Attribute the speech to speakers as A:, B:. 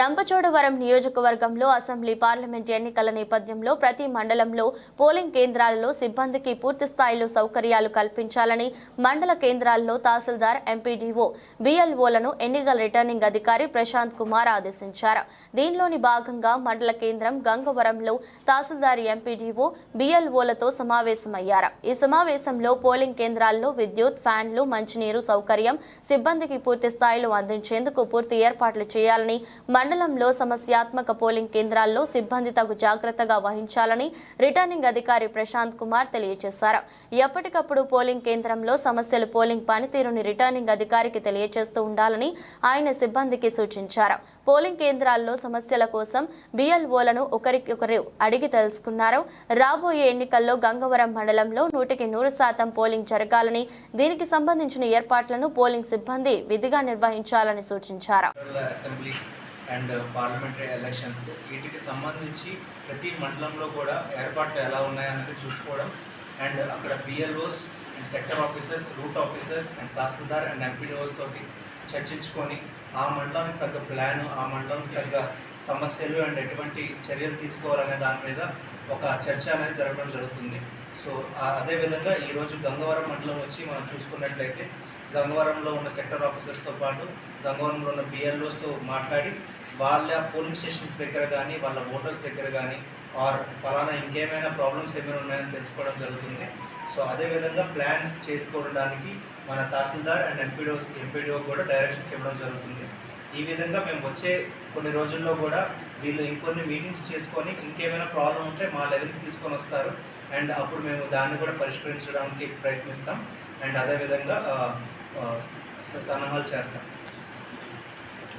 A: రంపచోడవరం నియోజకవర్గంలో assembly parliament ఎన్నికల నేపథ్యంలో ప్రతి మండలంలో పోలింగ్ కేంద్రాలలో సిబ్బందికి పూర్తి స్థాయిలో సౌకర్యాలు కల్పించాలని మండల కేంద్రాల్లో తహసీల్దార్ ఎంపీడీఓ బిఎల్ఓలను ఎన్నికల రిటర్నింగ్ అధికారి ప్రశాంత్ కుమార్ ఆదేశించారు. దీనిలోని భాగంగా మండల కేంద్రం గంగవరంలో తహసీల్దార్ ఎంపీడీఓ బిఎల్ఓలతో సమావేశమయ్యారు. ఈ సమావేశంలో పోలింగ్ కేంద్రాల్లో విద్యుత్ ఫ్యాన్లు మంచినీరు సౌకర్యం సిబ్బందికి పూర్తి స్థాయిలో అందించేందుకు పూర్తి ఏర్పాట్లు చేయాలని మండలంలో సమస్యాత్మక పోలింగ్ కేంద్రాల్లో సిబ్బంది తగు జాగ్రత్తగా వహించాలని రిటర్నింగ్ అధికారి ప్రశాంత్ కుమార్ తెలియజేశారు. ఎప్పటికప్పుడు పోలింగ్ కేంద్రంలో సమస్యలు పోలింగ్ పనితీరుని రిటర్నింగ్ అధికారికి తెలియజేస్తూ ఉండాలని ఆయన సిబ్బందికి సూచించారు. పోలింగ్ కేంద్రాల్లో సమస్యల కోసం బిఎల్ఓలను ఒకరికొకరు అడిగి తెలుసుకున్నారు. రాబోయే ఎన్నికల్లో గంగవరం మండలంలో నూటికి నూరు శాతం పోలింగ్ జరగాలని దీనికి సంబంధించిన ఏర్పాట్లను పోలింగ్ సిబ్బంది విధిగా నిర్వహించాలని సూచించారు.
B: Assembly and parliamentary elections. వీటికి సంబంధించి ప్రతి మండలంలో కూడా ఏర్పాట్లు ఎలా ఉన్నాయన్నది చూసుకోవడం. అండ్ అక్కడ BLOs and sector officers route officers and tahsildar and MPDOs తోటి చర్చించుకొని ఆ మండలానికి తగ్గ ప్లాన్ ఆ మండలానికి తగ్గ సమస్యలు అండ్ ఎటువంటి చర్యలు తీసుకోవాలనే దాని మీద ఒక చర్చ అనేది జరగడం జరుగుతుంది. సో అదేవిధంగా ఈరోజు గంగవరం మండలం వచ్చి మనం చూసుకున్నట్లయితే గంగవరంలో ఉన్న సెక్టర్ ఆఫీసర్స్తో పాటు గంగవరంలో ఉన్న బిఎల్ఓస్తో మాట్లాడి వాళ్ళ పోలింగ్ స్టేషన్స్ దగ్గర కానీ వాళ్ళ ఓటర్స్ దగ్గర కానీ ఆర్ ఫలానా ఇంకేమైనా ప్రాబ్లమ్స్ ఏమైనా ఉన్నాయని తెలుసుకోవడం జరుగుతుంది. సో అదేవిధంగా ప్లాన్ చేసుకోవడానికి మన తహసీల్దార్ అండ్ ఎంపీడీఓ ఎంపీడీఓ కూడా డైరెక్షన్స్ ఇవ్వడం జరుగుతుంది. ఈ విధంగా మేము వచ్చే కొన్ని రోజుల్లో కూడా వీళ్ళు ఇంకొన్ని మీటింగ్స్ చేసుకొని ఇంకేమైనా ప్రాబ్లం ఉంటే మా లెవెల్కి తీసుకొని వస్తారు. అండ్ అప్పుడు మేము దాన్ని కూడా పరిష్కరించడానికి ప్రయత్నిస్తాం. అండ్ అదేవిధంగా సన్నాహాలు చేస్తాం.